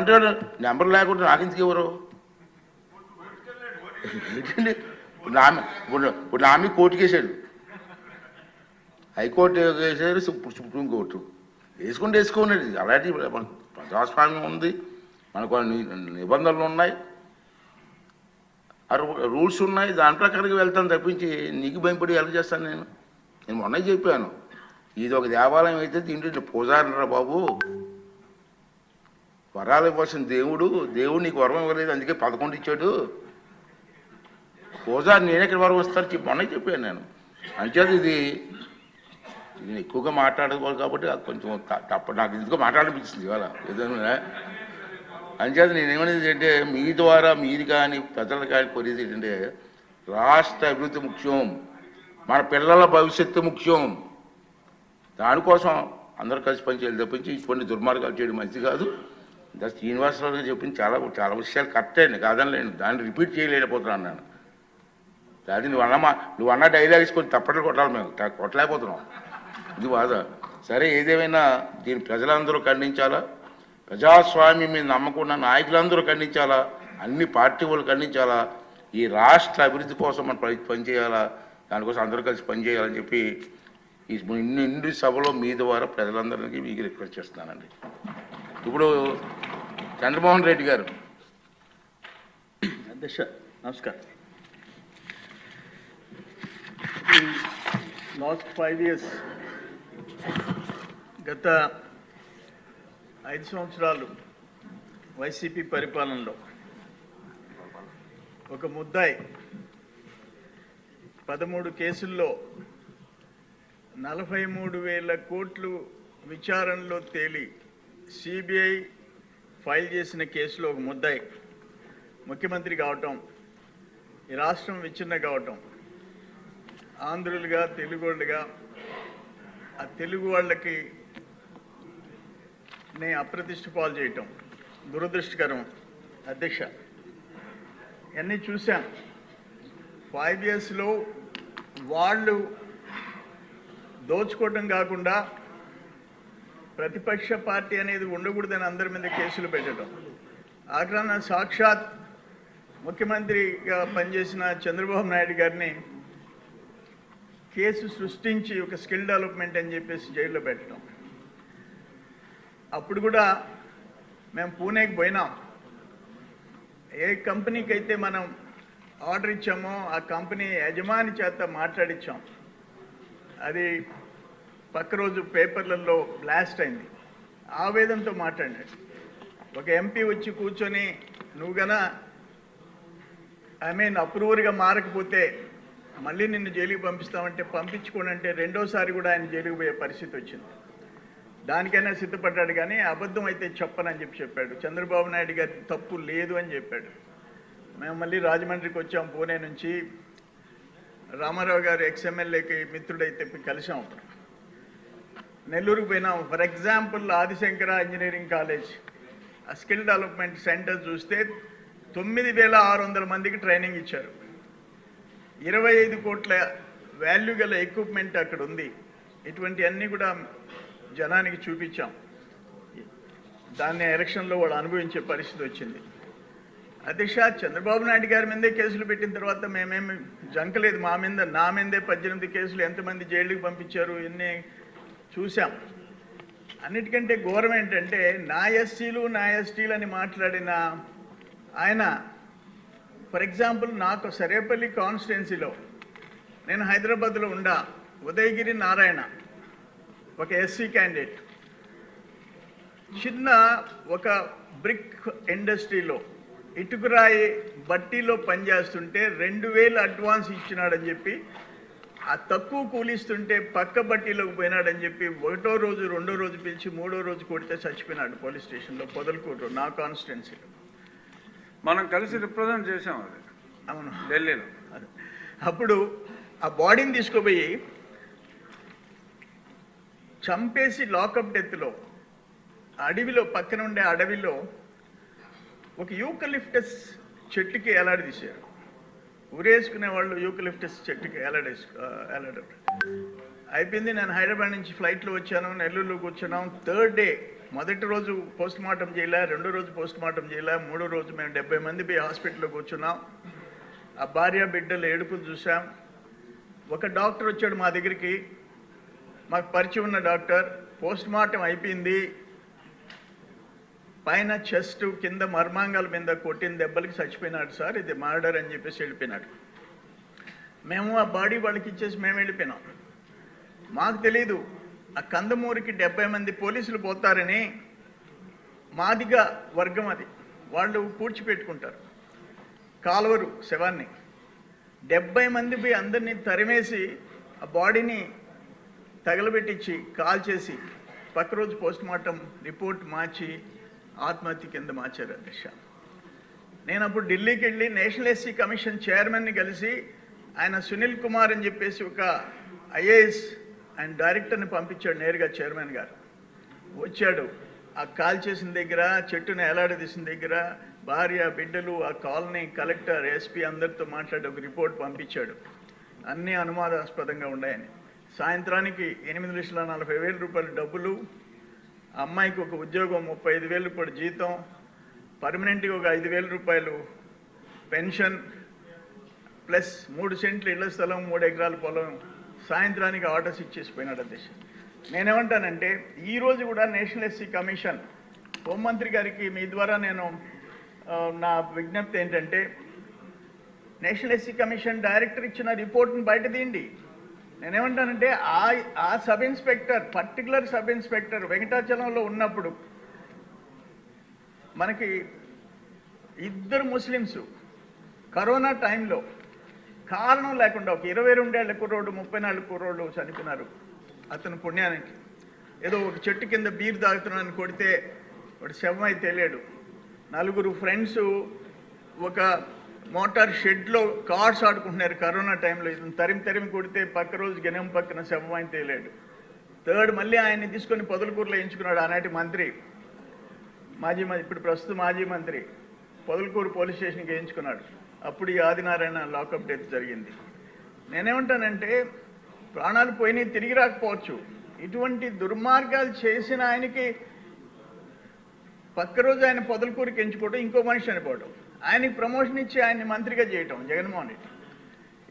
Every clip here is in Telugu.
అంటాడు నెంబర్ లేకుండా నాకు ఇవ్వరు? ఏంటండి? ఇప్పుడు నా ఇప్పుడు నా మీద కోర్టుకి వేసాడు హైకోర్టు వేసారు సుప్రీం సుప్రీంకోర్టు వేసుకుంటే వేసుకోండి. అలాంటి ప్రజాస్వామ్యం ఉంది. మనకు నిబంధనలు ఉన్నాయి. రూల్స్ ఉన్నాయి. దాని ప్రకారంగా వెళ్తాను తప్పించి నీకు భయపడి ఎలా చేస్తాను నేను? నేను మొన్న చెప్పాను. ఇది ఒక దేవాలయం అయితే దీంట్లో పూజారిరా బాబు. వరాలు ఇవ్వాల్సిన దేవుడు దేవుడు నీకు వరం ఇవ్వలేదు అందుకే పదకొండు ఇచ్చాడు. పూజారి నేను ఎక్కడ వరం వస్తారు చెప్పి మొన్న చెప్పాను నేను. అంచేది ఇది నేను ఎక్కువగా మాట్లాడకూడదు కాబట్టి అది కొంచెం త- తప్ప నాకు ఎందుకో మాట్లాడనిపించింది ఇవాళ ఏదైనా. అంచేత నేను ఏమనేది అంటే మీ ద్వారా మీరు కానీ ప్రజలు కానీ కోరేది ఏంటంటే రాష్ట్ర అభివృద్ధి ముఖ్యం మన పిల్లల భవిష్యత్తు ముఖ్యం. దానికోసం అందరూ కలిసి పనిచేయాలి తప్పించి ఇటువంటి దుర్మార్గాలు చేయడం మంచిది కాదు. ఇంకా శ్రీనివాసరావు గారు చెప్పింది. చాలా చాలా విషయాలు కరెక్ట్. అండి కాదనలేను దాన్ని రిపీట్ చేయలేకపోతున్నాను నేను. అది నువ్వు అన్న నువ్వు అన్న డైలాగ్స్ కొంచెం తప్పట్లు కొట్టాలి మేము. కొట్టలేకపోతున్నాం. ఇది బాధ. సరే ఏదేమైనా దీన్ని ప్రజలందరూ ఖండించాలా? ప్రజాస్వామ్యం మీద నమ్మకుండా నాయకులందరూ ఖండించాలా? అన్ని పార్టీ వాళ్ళు ఖండించాలా? ఈ రాష్ట్ర అభివృద్ధి కోసం మనం పనిచేయాలా దానికోసం అందరూ కలిసి పనిచేయాలని చెప్పి ఈ ఇన్ని సభలో మీ ద్వారా ప్రజలందరికీ మీకు రిక్వెస్ట్ చేస్తున్నానండి. ఇప్పుడు చంద్రమోహన్ రెడ్డి గారు. అధ్యక్ష నమస్కారం. లాస్ట్ ఫైవ్ ఇయర్స్ గత ఐదు సంవత్సరాలు వైసీపీ పరిపాలనలో ఒక ముద్దాయి పదమూడు కేసుల్లో నలభై మూడు వేల కోట్లు విచారణలో తేలి సిబిఐ ఫైల్ చేసిన కేసులో ఒక ముద్దాయి ముఖ్యమంత్రి కావటం ఈ రాష్ట్రం విచ్ఛిన్న కావటం ఆంధ్రులుగా తెలుగోళ్ళుగా ఆ తెలుగు వాళ్ళకి నే అప్రతిష్ట పాలు చేయటం దురదృష్టకరం అధ్యక్ష. ఇవన్నీ చూశాం. ఫైవ్ ఇయర్స్లో వాళ్ళు దోచుకోవటం కాకుండా ప్రతిపక్ష పార్టీ అనేది ఉండకూడదని అందరి మీద కేసులు పెట్టడం. ఆగ్రహణ సాక్షాత్ ముఖ్యమంత్రిగా పనిచేసిన చంద్రబాబు నాయుడు గారిని కేసు సృష్టించి ఒక స్కిల్ డెవలప్మెంట్ అని చెప్పేసి జైల్లో పెట్టడం. అప్పుడు కూడా మేము పూణేకి పోయినాం. ఏ కంపెనీకి అయితే మనం ఆర్డర్ ఇచ్చామో ఆ కంపెనీ యజమాని చేత మాట్లాడించాం అది పక్క రోజు పేపర్లలో బ్లాస్ట్ అయింది. ఆవేదంతో మాట్లాడాడు ఒక ఎంపీ వచ్చి కూర్చొని నువ్వు గన ఐ మీన్ అప్రూవర్గా మారకపోతే మళ్ళీ నిన్ను జైలుకి పంపిస్తామంటే పంపించుకోండి అంటే రెండోసారి కూడా ఆయన జైలుకి పోయే పరిస్థితి వచ్చింది. దానికైనా సిద్ధపడ్డాడు కానీ అబద్ధం అయితే చెప్పనని చెప్పి చెప్పాడు. చంద్రబాబు నాయుడు గారి తప్పు లేదు అని చెప్పాడు. మేము మళ్ళీ రాజమండ్రికి వచ్చాం పూణే నుంచి. రామారావు గారు ఎక్స్ఎమ్మెల్యేకి మిత్రుడైతే కలిసాం అప్పుడు. నెల్లూరుకు పోయినాం. For example Adishankara engineering college ఆ స్కిల్ డెవలప్మెంట్ సెంటర్ చూస్తే తొమ్మిది వేల ఆరు వందల మందికి ట్రైనింగ్ ఇచ్చారు. ఇరవై ఐదు కోట్ల వాల్యూ గల ఎక్విప్మెంట్ అక్కడ ఉంది. ఇటువంటి అన్నీ కూడా జనానికి చూపించాం. దాన్ని ఎలక్షన్లో వాళ్ళు అనుభవించే పరిస్థితి వచ్చింది. అధ్యక్ష చంద్రబాబు నాయుడు గారి మీదే కేసులు పెట్టిన తర్వాత మేమేమి జంకలేదు. మా మీద నా మీదే పద్దెనిమిది కేసులు ఎంతమంది జైలుకి పంపించారు ఎన్ని చూసాం అన్నిటికంటే ఘోరం ఏంటంటే నా ఎస్సీలు నా ఎస్టీలు అని మాట్లాడిన ఆయన ఫర్ ఎగ్జాంపుల్ నాకు సరేపల్లి కాన్స్టిట్యున్సీలో నేను హైదరాబాద్లో ఉండా ఉదయగిరి నారాయణ ఒక ఎస్సీ క్యాండిడేట్. చిన్న ఒక బ్రిక్ ఇండస్ట్రీలో ఇటుకురాయి బట్టీలో పనిచేస్తుంటే రెండు వేలు అడ్వాన్స్ ఇచ్చినాడని చెప్పి ఆ తక్కువ కూలిస్తుంటే పక్క బట్టీలోకి పోయినాడని చెప్పి ఒకటో రోజు రెండో రోజు పిలిచి మూడో రోజు కొడితే చచ్చిపోయినాడు పోలీస్ స్టేషన్లో పొదలకూరు నా కాన్స్టిట్యున్సీలో. మనం కలిసి రిప్రజెంట్ చేసాం అది. అవును. ఢిల్లీలో. అప్పుడు ఆ బాడీని తీసుకుపోయి చంపేసి లాకప్ డెత్లో అడవిలో పక్కన ఉండే అడవిలో ఒక యూకలిఫ్టస్ చెట్టుకి ఎలాడదీశారు ఉరేసుకునే వాళ్ళు యూకలిఫ్టస్ చెట్టుకి ఎలాడేసు ఎలాడారు అయిపోయింది నేను హైదరాబాద్ నుంచి ఫ్లైట్లో వచ్చాను నెల్లూరులో కూర్చున్నాం. థర్డ్ డే మొదటి రోజు పోస్ట్ మార్టం చేయలే రెండో రోజు పోస్ట్ మార్టం చేయలే మూడో రోజు మేము డెబ్బై మంది పోయి హాస్పిటల్లో కూర్చున్నాం. ఆ భార్య బిడ్డలు ఏడుపులు చూసాం ఒక డాక్టర్ వచ్చాడు మా దగ్గరికి. మాకు పరిచయం ఉన్న డాక్టర్. పోస్ట్ మార్టం అయిపోయింది. పైన చెస్ట్ కింద మర్మాంగాల మీద కొట్టిన దెబ్బలకి చచ్చిపోయినాడు సార్. ఇది మర్డర్ అని చెప్పేసి వెళ్ళిపోయినాడు. మేము ఆ బాడీ వాళ్ళకి ఇచ్చేసి మేము వెళ్ళిపోయినాం. మాకు తెలీదు ఆ కందమూరికి డెబ్బై మంది పోలీసులు పోతారని మాదిగా వర్గం అది. వాళ్ళు పూడ్చిపెట్టుకుంటారు కాలువరు శవాన్ని. డెబ్బై మంది పోయి అందరినీ తరిమేసి ఆ బాడీని తగలబెట్టించి కాల్ చేసి పక్క రోజు పోస్ట్ మార్టం రిపోర్ట్ మార్చి ఆత్మహత్య కింద మార్చారు అధ్యక్ష. నేను అప్పుడు ఢిల్లీకి వెళ్ళి నేషనల్ ఎస్సీ కమిషన్ చైర్మన్ని కలిసి ఆయన సునీల్ కుమార్ అని చెప్పేసి ఒక ఐఏఎస్ ఆయన డైరెక్టర్ని పంపించాడు నేరుగా చైర్మన్ గారు. వచ్చాడు. ఆ కాల్ చేసిన దగ్గర చెట్టును ఏలాడదీసిన దగ్గర భార్య బిడ్డలు ఆ కాలనీ కలెక్టర్ ఎస్పీ అందరితో మాట్లాడి ఒక రిపోర్ట్ పంపించాడు. అన్నీ అనుమానాస్పదంగా ఉన్నాయని. సాయంత్రానికి ఎనిమిది లక్షల నలభై వేల రూపాయల డబ్బులు అమ్మాయికి ఒక ఉద్యోగం ముప్పై ఐదు వేలు కూడా జీతం. పర్మనెంట్గా ఒక ఐదు వేల రూపాయలు పెన్షన్. ప్లస్ మూడు సెంట్లు ఇళ్ళ స్థలం మూడు ఎకరాల పొలం. సాయంత్రానికి ఆర్డర్స్ ఇచ్చేసిపోయినాడు అధ్యక్ష. నేనేమంటానంటే ఈరోజు కూడా నేషనల్ ఎస్సీ కమిషన్ హోంమంత్రి గారికి మీ ద్వారా నేను నా విజ్ఞప్తి ఏంటంటే నేషనల్ ఎస్సీ కమిషన్ డైరెక్టర్ ఇచ్చిన రిపోర్ట్ని బయట తీయండి. నేనేమంటానంటే ఆ ఆ sub inspector particular sub inspector వెంకటాచలంలో ఉన్నప్పుడు మనకి ఇద్దరు ముస్లిమ్స్ కరోనా టైంలో కారణం లేకుండా ఒక ఇరవై రెండేళ్ళ కుర్రోడు ముప్పై నాలుగు కుర్రోడు చనిపోయినారు అతను పుణ్యానికి. ఏదో ఒక చెట్టు కింద బీర్ తాగుతున్నాను కొడితే వాడు శవం అయితే తెలియడు నలుగురు ఫ్రెండ్స్ ఒక మోటార్ షెడ్లో కార్స్ ఆడుకుంటున్నారు కరోనా టైంలో. ఇతను తరిమి తరిమి కొడితే పక్క రోజు గెనం పక్కన శవం అయితే తెలియడు థర్డ్ మళ్ళీ ఆయన్ని తీసుకొని పొదలకూరులో ఎంచుకున్నాడు ఆనాటి మంత్రి. మాజీ మంత్రి ఇప్పుడు ప్రస్తుత మాజీ మంత్రి. పొదలకూరు పోలీస్ స్టేషన్కి వేయించుకున్నాడు. అప్పుడు ఈ ఆదినారాయణ లాకప్ డెత్ జరిగింది. నేనేమంటానంటే ప్రాణాలు పోయినాయి తిరిగి రాకపోవచ్చు. ఇటువంటి దుర్మార్గాలు చేసిన ఆయనకి పక్క రోజు ఆయన పొదలకూరికి ఎంచుకోవడం ఇంకో మనిషి అనిపోవడం ఆయనకి ప్రమోషన్ ఇచ్చి ఆయన్ని మంత్రిగా చేయటం జగన్మోహన్ రెడ్డి.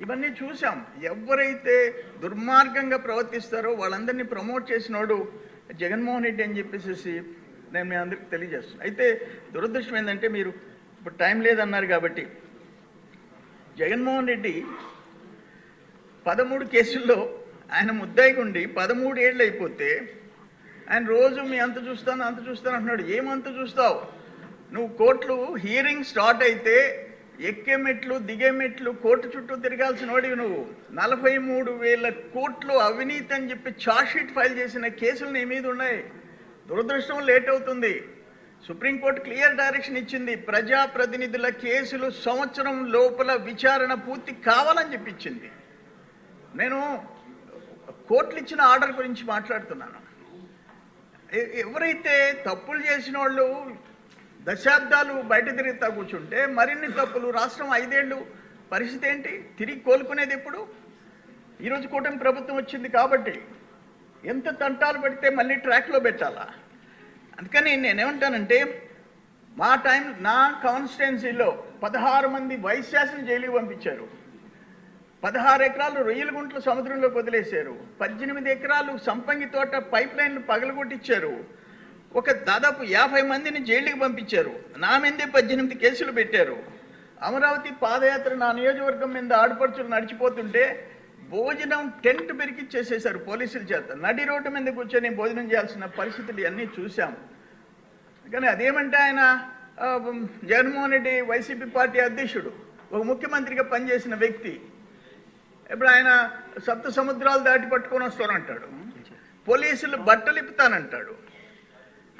ఇవన్నీ చూసాం ఎవరైతే దుర్మార్గంగా ప్రవర్తిస్తారో వాళ్ళందరినీ ప్రమోట్ చేసినోడు జగన్మోహన్ రెడ్డి అని చెప్పేసి నేను మీ అందరికి తెలియజేస్తున్నాను అయితే దురదృష్టం ఏంటంటే మీరు ఇప్పుడు టైం లేదన్నారు కాబట్టి జగన్మోహన్ రెడ్డి పదమూడు కేసుల్లో ఆయన ముద్దాయికి ఉండి పదమూడు ఏళ్ళు అయిపోతే ఆయన రోజు మీ అంత చూస్తాను అంత చూస్తాను అంటున్నాడు. ఏమంత చూస్తావు? నువ్వు కోర్టులు హియరింగ్ స్టార్ట్ అయితే ఎక్కే మెట్లు దిగే మెట్లు కోర్టు చుట్టూ తిరగాల్సిన వాడివి నువ్వు. నలభై మూడు వేల కోట్లు అవినీతి అని చెప్పి షీట్ ఫైల్ చేసిన కేసులు నీ మీద ఉన్నాయి. దురదృష్టం లేట్ అవుతుంది. సుప్రీంకోర్టు క్లియర్ డైరెక్షన్ ఇచ్చింది. ప్రజాప్రతినిధుల కేసులు సంవత్సరం లోపల విచారణ పూర్తి కావాలని చెప్పించింది. నేను కోర్టులు ఇచ్చిన ఆర్డర్ గురించి మాట్లాడుతున్నాను. ఎవరైతే తప్పులు చేసిన వాళ్ళు దశాబ్దాలు బయట తిరుగుతా కూర్చుంటే మరిన్ని తప్పులు రాష్ట్రం ఐదేళ్ళు. పరిస్థితి ఏంటి? తిరిగి కోలుకునేది ఎప్పుడు? ఈరోజు కూటమి ప్రభుత్వం వచ్చింది కాబట్టి ఎంత తంటాలు పెడితే మళ్ళీ ట్రాక్లో పెట్టాలా? అందుకని నేనేమంటానంటే మా టైం నా కాన్స్టిట్యున్సీలో పదహారు మంది వైస్ శాసన జైలుకి పంపించారు. పదహారు ఎకరాలు రొయ్యల గుంటలు సముద్రంలోకి వదిలేశారు. పద్దెనిమిది ఎకరాలు సంపంగి తోట పైప్ లైన్లు పగలగొట్టించారు ఒక దాదాపు యాభై మందిని జైలుకి పంపించారు. నా మీదే పద్దెనిమిది కేసులు పెట్టారు. అమరావతి పాదయాత్ర నా నియోజకవర్గం మీద ఆడపడుచులు నడిచిపోతుంటే భోజనం టెంట్ పెరికిచ్చేసేసారు పోలీసుల చేత. నడి రోడ్డు మీద కూర్చొని భోజనం చేయాల్సిన పరిస్థితులు అన్నీ చూసాం కానీ అదేమంటే ఆయన జగన్మోహన్ రెడ్డి వైసీపీ పార్టీ అధ్యక్షుడు ఒక ముఖ్యమంత్రిగా పనిచేసిన వ్యక్తి. ఇప్పుడు ఆయన సప్త సముద్రాలు దాటి పట్టుకొని వస్తానంటాడు. పోలీసులు బట్టలు ఇప్పుతానంటాడు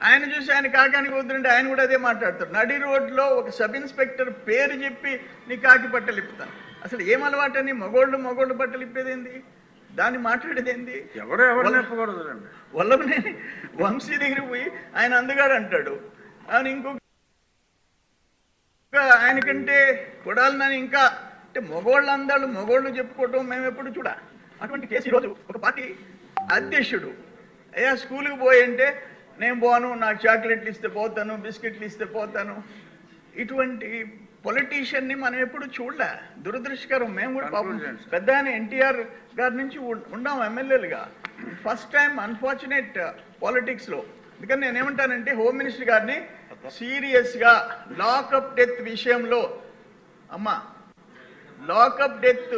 ఆయన చూసి ఆయన కాకానికి వద్దుంటే ఆయన కూడా అదే మాట్లాడతాడు. నడి రోడ్లో ఒక సబ్ ఇన్స్పెక్టర్ పేరు చెప్పి నీ కాకి బట్టలు ఇప్పుతాను అసలు ఏం అలవాటని మగోళ్ళు మగోళ్ళు బట్టలు ఇప్పేదేంది? దాన్ని మాట్లాడేది ఏంది ఎవరు ఎవరు వల్లభనేని వంశీ దగ్గరికి పోయి ఆయన అందగాడు అంటాడు. ఆయన ఇంకొక ఇంకా ఆయనకంటే కొడాలని ఇంకా. అంటే మగోళ్ళు అందాలు మగోళ్ళు చెప్పుకోవటం మేము ఎప్పుడు చూడ? అటువంటి కేసు ఈరోజు ఒక పార్టీ అధ్యక్షుడు. అయ్యా స్కూల్కి పోయి అంటే నేను పోను నాకు చాక్లెట్లు ఇస్తే పోతాను బిస్కెట్లు ఇస్తే పోతాను. ఇటువంటి పొలిటీషియన్ని మనం ఎప్పుడు చూడలే. దురదృష్టకరం. మేము కూడా పాపం. పెద్ద ఆయన ఎన్టీఆర్ గారి నుంచి ఉన్నాం ఎమ్మెల్యేలుగా. ఫస్ట్ టైం అన్ఫార్చునేట్ పాలిటిక్స్లో అందుకని నేను ఏమంటానంటే హోమ్ మినిస్టర్ గారిని సీరియస్గా లాకప్ డెత్ విషయంలో అమ్మా లాకప్ డెత్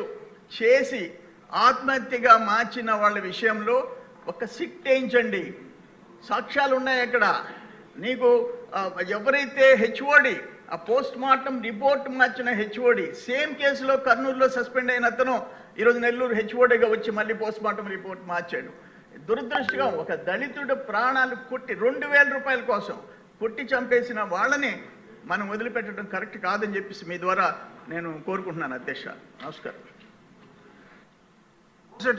చేసి ఆత్మహత్యగా మార్చిన వాళ్ళ విషయంలో ఒక సిట్ వేయించండి సాక్ష్యాలు ఉన్నాయి అక్కడ. నీకు ఎవరైతే హెచ్ఓడి ఆ పోస్ట్ మార్టం రిపోర్ట్ మార్చిన హెచ్ఓడి సేమ్ కేసులో కర్నూలులో సస్పెండ్ అయిన అతను ఈరోజు నెల్లూరు హెచ్ఓడిగా వచ్చి మళ్ళీ పోస్ట్ మార్టం రిపోర్ట్ మార్చాడు. దురదృష్టంగా ఒక దళితుడు ప్రాణాలు కొట్టి రెండు వేల రూపాయల కోసం కొట్టి చంపేసిన వాళ్ళని మనం వదిలిపెట్టడం కరెక్ట్ కాదని చెప్పేసి మీ ద్వారా నేను కోరుకుంటున్నాను అధ్యక్ష. నమస్కారం.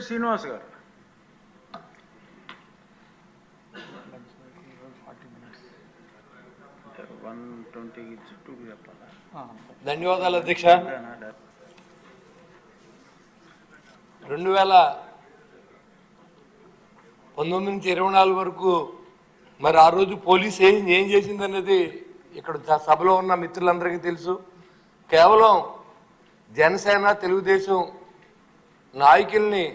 శ్రీనివాస్ గారు. ధన్యవాదాలు అధ్యక్ష. రెండు వేల పంతొమ్మిది నుంచి ఇరవై నాలుగు వరకు మరి ఆ రోజు పోలీస్ ఏం ఏం చేసిందనేది ఇక్కడ సభలో ఉన్న మిత్రులందరికీ తెలుసు. కేవలం జనసేన తెలుగుదేశం నాయకుల్ని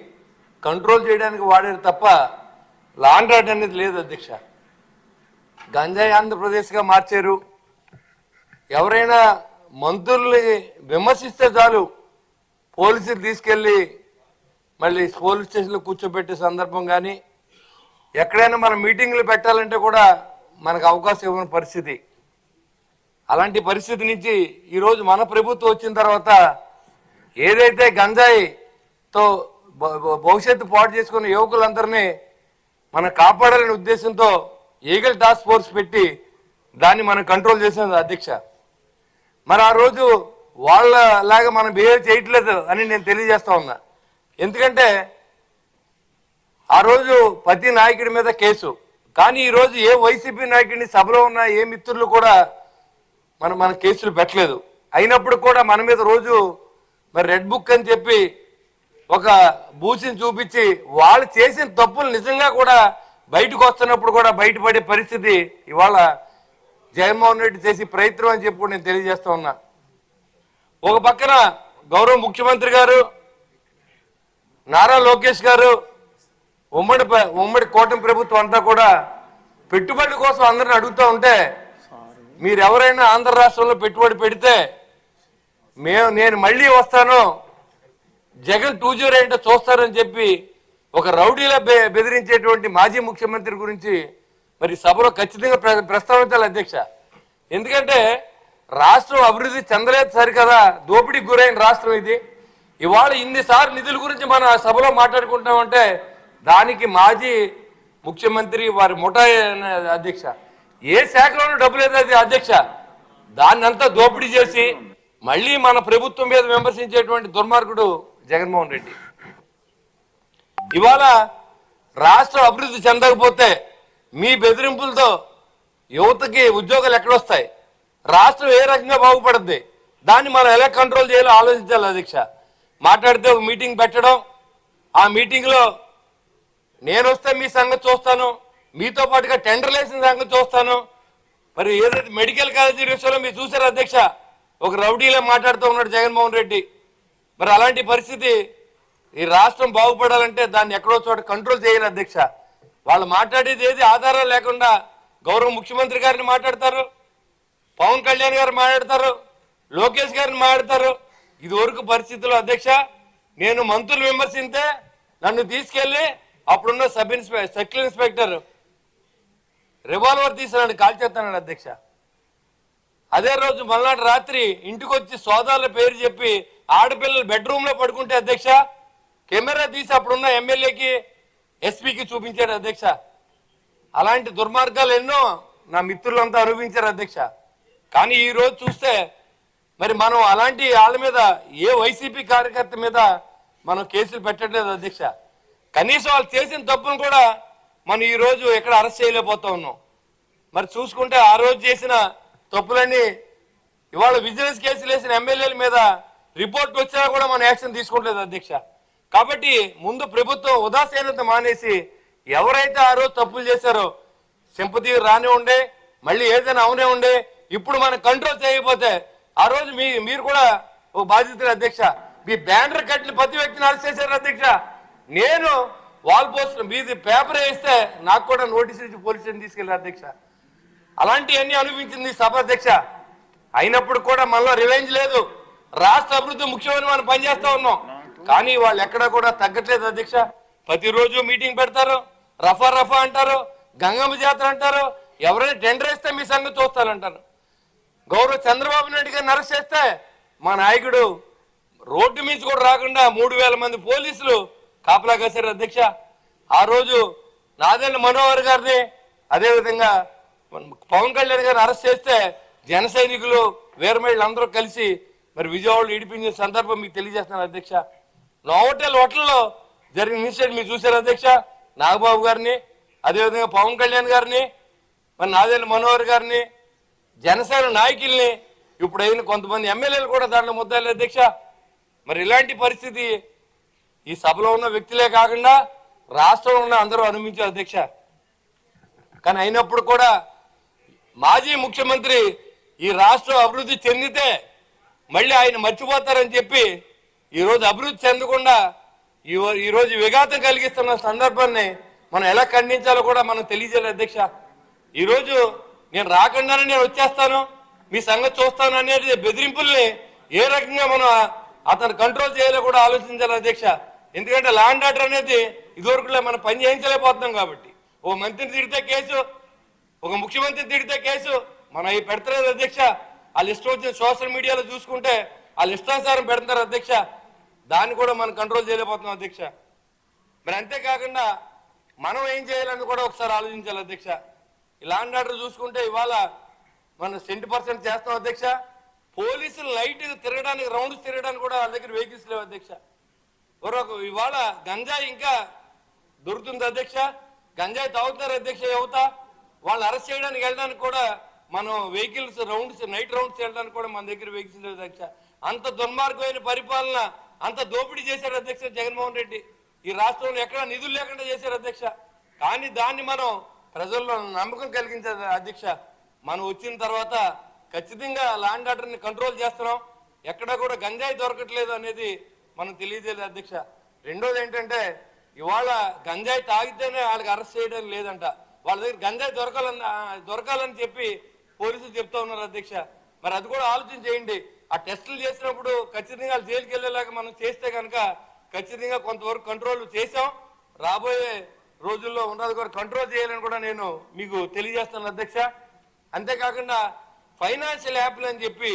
కంట్రోల్ చేయడానికి వాడారు తప్ప లాండ్రాడ్ అనేది లేదు అధ్యక్ష. గంజాయి ఆంధ్రప్రదేశ్గా మార్చారు. ఎవరైనా మంత్రుల్ని విమర్శిస్తే చాలు పోలీసులు తీసుకెళ్ళి మళ్ళీ పోలీస్ స్టేషన్లో కూర్చోబెట్టే సందర్భం కానీ ఎక్కడైనా మనం మీటింగ్లు పెట్టాలంటే కూడా మనకు అవకాశం ఇవ్వని పరిస్థితి. అలాంటి పరిస్థితి నుంచి ఈరోజు మన ప్రభుత్వం వచ్చిన తర్వాత ఏదైతే గంజాయితో భవిష్యత్తు పాటు చేసుకున్న యువకులందరినీ మనం కాపాడాలనే ఉద్దేశంతో ఈగల్ టాస్క్ ఫోర్స్ పెట్టి దాన్ని మనం కంట్రోల్ చేసినది అధ్యక్ష. మరి ఆ రోజు వాళ్ళ లాగా మనం బిహేవ్ చేయట్లేదు అని నేను తెలియజేస్తా ఉన్నా. ఎందుకంటే ఆ రోజు ప్రతి నాయకుడి మీద కేసు. కానీ ఈరోజు ఏ వైసీపీ నాయకుడిని సభలో ఉన్న ఏ మిత్రులు కూడా మనం మన కేసులు పెట్టలేదు. అయినప్పుడు కూడా మన మీద రోజు మరి రెడ్ బుక్ అని చెప్పి ఒక బూసిని చూపించి వాళ్ళు చేసిన తప్పులు నిజంగా కూడా బయటకు వస్తున్నప్పుడు కూడా బయటపడే పరిస్థితి ఇవాళ జగన్మోహన్ రెడ్డి చేసి ప్రయత్నం అని చెప్పి నేను తెలియజేస్తా ఉన్నా. ఒక పక్కన గౌరవ ముఖ్యమంత్రి గారు నారా లోకేష్ గారు ఉమ్మడి ఉమ్మడి కూటమి ప్రభుత్వం అంతా కూడా పెట్టుబడి కోసం అందరిని అడుగుతూ ఉంటే మీరు ఎవరైనా ఆంధ్ర రాష్ట్రంలో పెట్టుబడి పెడితే మేము నేను మళ్ళీ వస్తాను జగన్ టూ జీరో ఏంటో చూస్తారని చెప్పి ఒక రౌడీలా బె- బెదిరించేటువంటి మాజీ ముఖ్యమంత్రి గురించి మరి సభలో ఖచ్చితంగా ప్ర- ప్రస్తావించాలి అధ్యక్ష. ఎందుకంటే రాష్ట్రం అభివృద్ధి చెందలేదు సరికదా దోపిడీకి గురైన రాష్ట్రం ఇది. ఇవాళ ఇన్నిసార్లు నిధుల గురించి మన సభలో మాట్లాడుకుంటామంటే దానికి మాజీ ముఖ్యమంత్రి వారి ముఠా అధ్యక్ష. ఏ శాఖలోనూ డబ్బు లేదు అది అధ్యక్ష. దాన్ని అంతా దోపిడీ చేసి మళ్ళీ మన ప్రభుత్వం మీద విమర్శించేటువంటి దుర్మార్గుడు జగన్మోహన్ రెడ్డి. ఇవాళ రాష్ట్రం అభివృద్ధి చెందకపోతే మీ బెదిరింపులతో యువతకి ఉద్యోగాలు ఎక్కడొస్తాయి? రాష్ట్రం ఏ రకంగా బాగుపడుద్ది? దాన్ని మనం ఎలా కంట్రోల్ చేయాలో ఆలోచించాలి అధ్యక్ష. మాట్లాడితే ఒక మీటింగ్ పెట్టడం ఆ మీటింగ్లో నేను వస్తే మీ సంగతి చూస్తాను మీతో పాటుగా టెండర్ వేసిన సంగతి చూస్తాను. మరి ఏదైతే మెడికల్ కాలేజీ విషయంలో మీరు చూసారు అధ్యక్ష ఒక రౌడీలో మాట్లాడుతూ ఉన్నాడు జగన్మోహన్ రెడ్డి. మరి అలాంటి పరిస్థితి ఈ రాష్ట్రం బాగుపడాలంటే దాన్ని ఎక్కడో చోట కంట్రోల్ చేయాలి అధ్యక్ష. వాళ్ళు మాట్లాడేది ఏది ఆధారం లేకుండా గౌరవ ముఖ్యమంత్రి గారిని మాట్లాడతారు పవన్ కళ్యాణ్ గారు మాట్లాడతారు లోకేష్ గారిని మాట్లాడతారు. ఇదివరకు పరిస్థితుల్లో అధ్యక్ష నేను మంత్రులు విమర్శింతే నన్ను తీసుకెళ్ళి అప్పుడున్న sub inspector circle inspector revolver తీసి నన్ను కాల్చేస్తానండి అధ్యక్ష. అదే రోజు మల్నాడు రాత్రి ఇంటికి వచ్చి సోదాల పేరు చెప్పి ఆడపిల్లలు బెడ్రూమ్లో పడుకుంటే అధ్యక్ష కెమెరా తీసి అప్పుడున్న ఎమ్మెల్యేకి ఎస్పీకి చూపించాడు అధ్యక్ష. అలాంటి దుర్మార్గాలు ఎన్నో నా మిత్రులంతా అనుభవించారు అధ్యక్ష. కానీ ఈ రోజు చూస్తే మరి మనం అలాంటి వాళ్ళ మీద ఏ వైసీపీ కార్యకర్త మీద మనం కేసులు పెట్టట్లేదు అధ్యక్ష. కనీసం వాళ్ళు చేసిన తప్పును కూడా మనం ఈ రోజు ఎక్కడ అరెస్ట్ చేయలేకపోతా ఉన్నాం. మరి చూసుకుంటే ఆ రోజు చేసిన తప్పులన్నీ ఇవాళ విజిలెన్స్ కేసులు వేసిన ఎమ్మెల్యేల మీద రిపోర్ట్ వచ్చినా కూడా మనం యాక్షన్ తీసుకోవట్లేదు అధ్యక్ష. కాబట్టి ముందు ప్రభుత్వం ఉదాసీనత మానేసి ఎవరైతే ఆ రోజు తప్పులు చేశారో సింపతి రానే ఉండే మళ్ళీ ఏదైనా అవునే ఉండే ఇప్పుడు మనం కంట్రోల్ చేయకపోతే ఆ రోజు మీ మీరు కూడా ఓ బాధితులు అధ్యక్ష. మీ బ్యానర్ కట్టిన ప్రతి వ్యక్తిని అరెస్ట్ చేశారు అధ్యక్ష. నేను వాల్ పోస్ట్ మీది పేపర్ వేస్తే నాకు కూడా నోటీస్ ఇచ్చి పోలీస్ స్టేషన్ తీసుకెళ్ళారు అధ్యక్ష. అలాంటివన్నీ అనిపించింది సభ అధ్యక్ష. అయినప్పుడు కూడా మనలో రివెంజ్ లేదు. రాష్ట్ర అభివృద్ధి ముఖ్యమని మనం పనిచేస్తా ఉన్నాం. కానీ వాళ్ళు ఎక్కడా కూడా తగ్గట్లేదు అధ్యక్ష. ప్రతిరోజు మీటింగ్ పెడతారు రఫా రఫా అంటారు గంగమ్మ జాతర అంటారు ఎవరైనా టెండర్ వేస్తే మీ సంగతి చూస్తానంటారు. గౌరవ చంద్రబాబు నాయుడు గారిని అరెస్ట్ చేస్తే మా నాయకుడు రోడ్డు మీద కూడా రాకుండా మూడు వేల మంది పోలీసులు కాపలా కాశారు అధ్యక్ష. ఆ రోజు నాదెండ్ల మనోహర్ గారిని అదేవిధంగా పవన్ కళ్యాణ్ గారిని అరెస్ట్ చేస్తే జన సైనికులు వీరమహిళలు అందరూ కలిసి మరి విజయవాడలో ఇడిపించిన సందర్భం మీకు తెలియజేస్తున్నాను అధ్యక్ష. నోవటల్ హోటల్లో జరిగిన ఇన్సిడెంట్ మీరు చూశారు అధ్యక్ష. నాగబాబు గారిని అదేవిధంగా పవన్ కళ్యాణ్ గారిని మరి నాదేళ్ళ మనోహర్ గారిని జనసేన నాయకుల్ని ఇప్పుడు అయిన కొంతమంది ఎమ్మెల్యేలు కూడా దాంట్లో ముద్దాలి అధ్యక్ష. మరి ఇలాంటి పరిస్థితి ఈ సభలో ఉన్న వ్యక్తులే కాకుండా రాష్ట్రంలో ఉన్న అందరూ అనుమించారు అధ్యక్ష. కానీ అయినప్పుడు కూడా మాజీ ముఖ్యమంత్రి ఈ రాష్ట్రం అభివృద్ధి చెందితే మళ్ళీ ఆయన మర్చిపోతారని చెప్పి ఈరోజు అభివృద్ధి చెందకుండా ఈ ఈరోజు విఘాతం కలిగిస్తున్న సందర్భాన్ని మనం ఎలా ఖండించాలో కూడా మనం తెలియజేయాలి అధ్యక్ష. ఈరోజు నేను రాకుండానే నేను వచ్చేస్తాను మీ సంగతి చూస్తాను అనేది బెదిరింపుల్ని ఏ రకంగా మనం అతను కంట్రోల్ చేయాలో కూడా ఆలోచించాలి అధ్యక్ష. ఎందుకంటే ల్యాండ్ ఆర్డర్ అనేది ఇదివరకులో మనం పని చేయించలేకపోతున్నాం కాబట్టి. ఓ మంత్రిని తిడితే కేసు ఒక ముఖ్యమంత్రి తిడితే కేసు మనం అవి పెడతలేదు అధ్యక్ష. వాళ్ళు ఇష్టం వచ్చిన సోషల్ మీడియాలో చూసుకుంటే వాళ్ళు ఇష్టానుసారం పెడతారు అధ్యక్ష. దాన్ని కూడా మనం కంట్రోల్ చేయలేకపోతున్నాం అధ్యక్ష. మరి అంతేకాకుండా మనం ఏం చేయాలని కూడా ఒకసారి ఆలోచించాలి అధ్యక్ష. ఇలాంటి ఆర్డర్ చూసుకుంటే ఇవాళ మనం సెంటీ పర్సెంట్ చేస్తాం అధ్యక్ష. పోలీసులు లైట్ తిరగడానికి రౌండ్స్ తిరగడానికి కూడా వాళ్ళ దగ్గర వెహికల్స్ లేవు అధ్యక్ష. ఒక ఇవాళ గంజాయి ఇంకా దొరుకుతుంది అధ్యక్ష. గంజాయి తాగుతున్నారు అధ్యక్ష యువత. వాళ్ళు అరెస్ట్ చేయడానికి వెళ్ళడానికి కూడా మనం వెహికల్స్ రౌండ్స్ నైట్ రౌండ్స్ వెళ్ళడానికి కూడా మన దగ్గర వెహికల్స్ లేదు అధ్యక్ష. అంత దుర్మార్గమైన పరిపాలన అంత దోపిడీ చేశారు అధ్యక్ష జగన్మోహన్ రెడ్డి. ఈ రాష్ట్రంలో ఎక్కడ నిధులు లేకుండా చేశారు అధ్యక్ష. కానీ దాన్ని మనం ప్రజల్లో నమ్మకం కలిగించారు అధ్యక్ష. మనం వచ్చిన తర్వాత ఖచ్చితంగా లాండ్ ఆర్డర్ని కంట్రోల్ చేస్తున్నాం. ఎక్కడ కూడా గంజాయి దొరకట్లేదు అనేది మనం తెలియజేయలేదు అధ్యక్ష. రెండోది ఏంటంటే ఇవాళ గంజాయి తాగితేనే వాళ్ళకి అరెస్ట్ చేయడం లేదంట. వాళ్ళ దగ్గర గంజాయి దొరకాలని దొరకాలని చెప్పి పోలీసులు చెప్తా ఉన్నారు అధ్యక్ష. మరి అది కూడా ఆలోచన చేయండి. ఆ టెస్టులు చేసినప్పుడు ఖచ్చితంగా వాళ్ళు జైలుకి వెళ్ళేలాగా మనం చేస్తే కనుక ఖచ్చితంగా కొంతవరకు కంట్రోల్ చేసాం రాబోయే రోజుల్లో ఉన్నది కూడా కంట్రోల్ చేయాలని కూడా నేను మీకు తెలియజేస్తాను అధ్యక్ష. అంతేకాకుండా ఫైనాన్షియల్ యాప్లు అని చెప్పి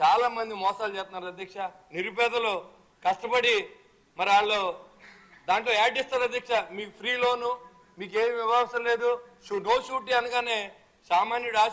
చాలా మంది మోసాలు చేస్తున్నారు అధ్యక్ష. నిరుపేదలు కష్టపడి మరి వాళ్ళు దాంట్లో యాడ్ ఇస్తారు అధ్యక్ష. మీకు ఫ్రీ లోను మీకు ఏమి ఇవ్వాల్సిన లేదు. షూ నో షూటీ అనగానే సామాన్యుడు ఆశ